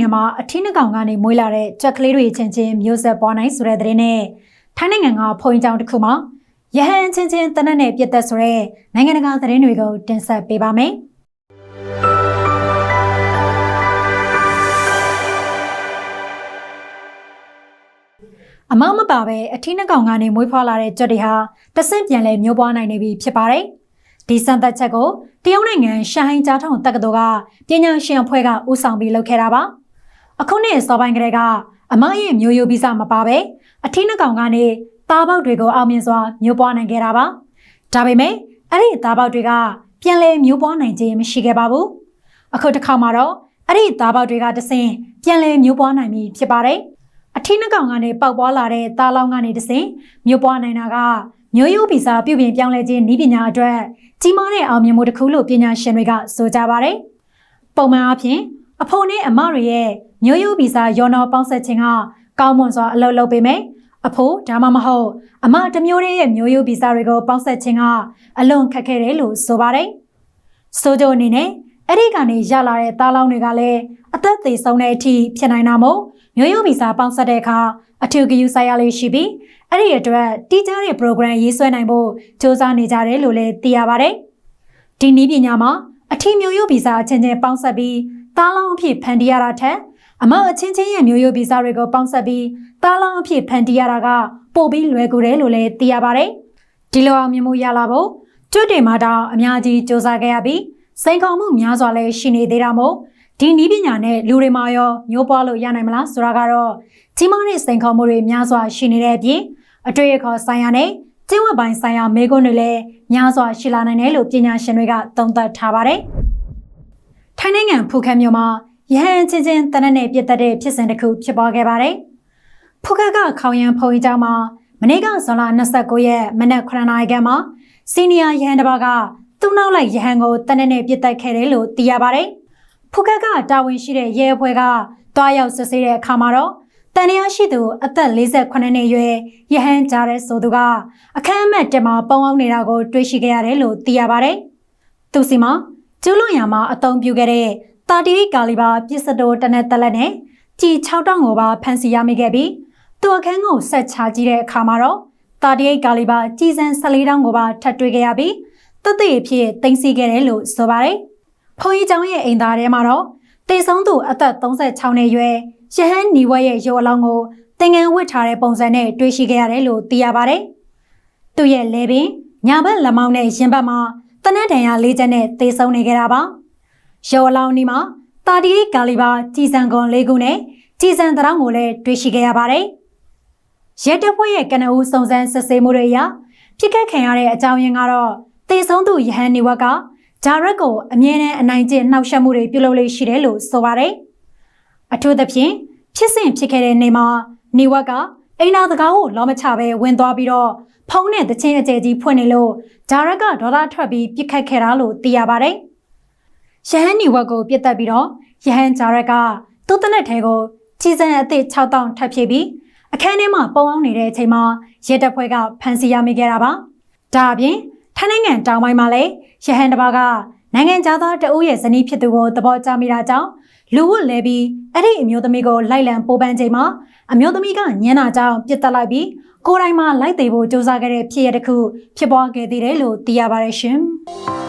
နိုင်ငံမှာအထင်းနှကောင်ကနေမွေးလာတဲ့ကြက်ကလေးတွေချင်းချင်းမျိုးဆက်ပွားနိုင်ဆိုတဲ့သတင်းနဲ့ထိုင်းနိုင်ငံကဖုန်ကြောင်တစ်ခုမှာရဟန်းချင်းချင်းတနက်နဲ့ပြတ်သက်ဆိုတဲ့နိုင်ငံတကာသတင်းတွေကိုတင်ဆက်ပေးပါမယ်။အမမပါပဲအထင်းနှကောင်ကနေမွေးဖွားလာတဲ့ကြွက်တွေဟာတဆင့်ပြန်လဲမျိုးပွားနိုင်နေပြီဖြစ်ပါတယ်။ဒီစံသက်ချက်ကိုတရုတ်နိုင်ငံရှန်ဟိုင်းကြားထောင်တက္ကသိုလ်ကပညာရှင်အဖွဲ့ကဦးဆောင်ပြီးလုပ်ခဲ့တာပါ။ အခုနှစ်စောပိုင်းကလေးကအမရဲ့မျိုးရိုးဗီဇမပါပဲအထင်းနှကောင်ကနေသားပေါက်တွေကိုအောင်မြင်စွာမျိုးပွားနိုင်ခဲ့တာပါ။ဒါပေမဲ့အဲ့ဒီသားပေါက်တွေကပြန်လဲမျိုးပွားနိုင်ခြင်းမရှိခဲ့ပါဘူး။အခုတစ်ခါမှာတော့အဲ့ဒီသားပေါက်တွေကတဆင့်ပြန်လဲမျိုးပွားနိုင်ပြီဖြစ်ပါတယ်။အထင်းနှကောင်ကနေပေါက်ပွားလာတဲ့သားလောင်းကနေတဆင်မြို့ပွားနိုင်တာကမျိုးရိုးဗီဇပြုပြင်ပြောင်းလဲခြင်းဤပညာအတွက်ကြီးမားတဲ့အောင်မြင်မှုတစ်ခုလို့ပညာရှင်တွေကဆိုကြပါတယ်။ပုံမှန်အားဖြင့် အဖိုးနဲ့အမတွေရဲ့မျိုးရိုးဗီဇရောနော်ပေါင်းဆက်ခြင်းကကောင်းမွန်စွာအလုပ်လုပ်ပေမဲ့အဖိုးဒါမှမဟုတ်အမတစ်မျိုးတည်းရဲ့မျိုးရိုးဗီဇတွေကိုပေါင်းဆက်ခြင်းကအလွန်ခက်ခဲတယ်လို့ဆိုပါတယ်။ဆိုကြအနေနဲ့အဲ့ဒီကနေရလာတဲ့သားလောင်းတွေကလည်းအသက်သေဆုံးတဲ့အထိဖြစ်နိုင်တာမို့မျိုးရိုးဗီဇပေါင်းဆက်တဲ့အခါအထူးဂရုစိုက်ရလေးရှိပြီးအဲ့ဒီအတွက်တီးခြားတဲ့ program ရေးဆွဲနိုင်ဖို့စ조사နေကြတယ်လို့လည်းသိရပါတယ်။ဒီနည်းပညာမှာအထီးမျိုးရိုးဗီဇအချင်းချင်းပေါင်းဆက်ပြီး သားလောင်းအဖြစ်ဖန်တီးရတာထက်အမအချင်းချင်းရဲ့မျိုးရိုးဗီဇတွေကိုပေါင်းဆက်ပြီးသားလောင်းအဖြစ်ဖန်တီးရတာကပိုပြီးလွယ်ကူတယ်လို့လည်းသိရပါတယ်။ဒီလိုအောင်မြင်မှုရလာဖို့ကျွတ်တင်မှာတောင်အများကြီးစ조사ခဲ့ရပြီးစိန်ခေါ်မှုများစွာလည်းရှိနေသေးတာမို့ဒီနည်းပညာနဲ့လူတွေမှာရောမျိုးပွားလို့ရနိုင်မလားဆိုတာကတော့ကြီးမားတဲ့စိန်ခေါ်မှုတွေများစွာရှိနေတဲ့အပြင်အတွေ့အခေါ်ဆိုင်ရာနဲ့ကျင့်ဝတ်ပိုင်းဆိုင်ရာမေးခွန်းတွေလည်းများစွာရှိလာနိုင်တယ်လို့ပညာရှင်တွေကသုံးသပ်ထားပါတယ်။ ထိုင်းနိုင်ငံဖူခက်မြို့မှာရဟန်းချင်းချင်းတနက်နဲ့ပြည့်တက်တဲ့ဖြစ်စဉ်တစ်ခုဖြစ်ပေါ်ခဲ့ပါတယ်။ဖူခက်ကခေါင်ရန်ဖုန်ကြီးကျောင်းမှာမနေ့ကဇွန်လ29ရက်မနက်9:00နာရီခန့်မှာစီနီယာရဟန်းတစ်ပါးကသူ့နောက်လိုက်ရဟန်းကိုတနက်နဲ့ပြည့်တက်ခဲ့တယ်လို့သိရပါတယ်။ဖူခက်ကတာဝန်ရှိတဲ့ရဲအဖွဲ့ကတွားရောက်စစ်ဆေးတဲ့အခါမှာတော့တန်ရာရှိသူအသက်48နှစ်အရွယ်ရဟန်းကြားတဲ့ဆိုသူကအခမ်းအမတ်တက်မှာပုံအောင်နေတာကို တွေ့ရှိခဲ့ရတယ်လို့သိရပါတယ်။သူစီမှာ ကျူးလွန်ရမှာအသုံးပြုခဲ့တဲ့တာတီကာလီဘာပစ္စတိုတနက်တက်လက်နဲ့ကြီး6တောင်ကိုပါဖမ်းဆီးရမိခဲ့ပြီးသူအခန်းကိုဆက်ချကြည့်တဲ့အခါမှာတော့တာတီကာလီဘာကြီးစံ14တောင်ကိုပါထပ်တွေ့ခဲ့ရပြီးတသက်အဖြစ်တင်စီခဲ့တယ်လို့ဆိုပါတယ်။ဖုန်ကြီးကျောင်းရဲ့အိမ်သားထဲမှာတော့တေဆုံးသူအသက်36နှစ်ရွယ်ရဟန်းနီဝဲရဲ့ရုပ်အလောင်းကိုသင်္ကန်းဝတ်ထားတဲ့ပုံစံနဲ့တွေ့ရှိခဲ့ရတယ်လို့သိရပါတယ်။သူ့ရဲ့လဲပင်ညာဘက်လက်မောင်းနဲ့ရင်ဘတ်မှာ တနက်တန်ရလေးချက်နဲ့သေဆုံးနေခဲ့တာပါ။ရုပ်အလောင်းဒီမှာတာတီကာလီဘာကြီးစံကွန်လေးခုနဲ့ကြီးစံတရောင်းကိုလည်းတွေ့ရှိခဲ့ရပါတယ်။ရဲတပ်ဖွဲ့ရဲ့ကနဦးစုံစမ်းစစ်ဆေးမှုတွေအရဖြစ်ခဲ့ခံရတဲ့အကြောင်းရင်းကတော့သေဆုံးသူယဟန်နီဝက်ကဂျာရက်ကိုအမြဲတမ်းအနိုင်ကျင့်နှောက်ယှက်မှုတွေပြုလုပ်လေးရှိတယ်လို့ဆိုပါတယ်။အထူးသဖြင့်ဖြစ်စဉ်ဖြစ်ခဲ့တဲ့နေ့မှာနေဝက်က အိမ်နာတကားကိုလောမချပဲဝင်သွားပြီးတော့ဖုံးနဲ့တချင်းအကျယ်ကြီးဖွင့်နေလို့ဂျာရက်ကဒေါသထွက်ပြီးပြစ်ခတ်ခဲ့တာလို့သိရပါတယ်။ရဟန်းနေဝက်ကိုပြစ်တက်ပြီးတော့ရဟန်းဂျာရက်ကသူ့တနက်ထဲကိုကြီးစံအသစ်6000ထပ်ဖြည့်ပြီးအခန်းထဲမှာပုံအောင်နေတဲ့အချိန်မှာရဲတပ်ဖွဲ့ကဖမ်းဆီးရမိခဲ့တာပါ။ဒါအပြင်ထိုင်းနိုင်ငံတောင်ပိုင်းမှာလည်းရဟန်တစ်ပါးကနိုင်ငံသားတအုပ်ရဲ့ဇနီးဖြစ်သူကိုသဘောကျမိတာကြောင့် လူဝတ်လဲပြီးအဲ့ဒီအမျိုးသမီးကိုလိုက်လံပိုးပန်းချိန်မှာအမျိုးသမီးကညံ့တာကြောင့်ပြစ်တက်လိုက်ပြီးကိုယ်တိုင်မှလိုက်သေးဖို့စူးစမ်းခဲ့တဲ့ဖြစ်ရတစ်ခုဖြစ်ပွားခဲ့သေးတယ်လို့သိရပါတယ်ရှင်။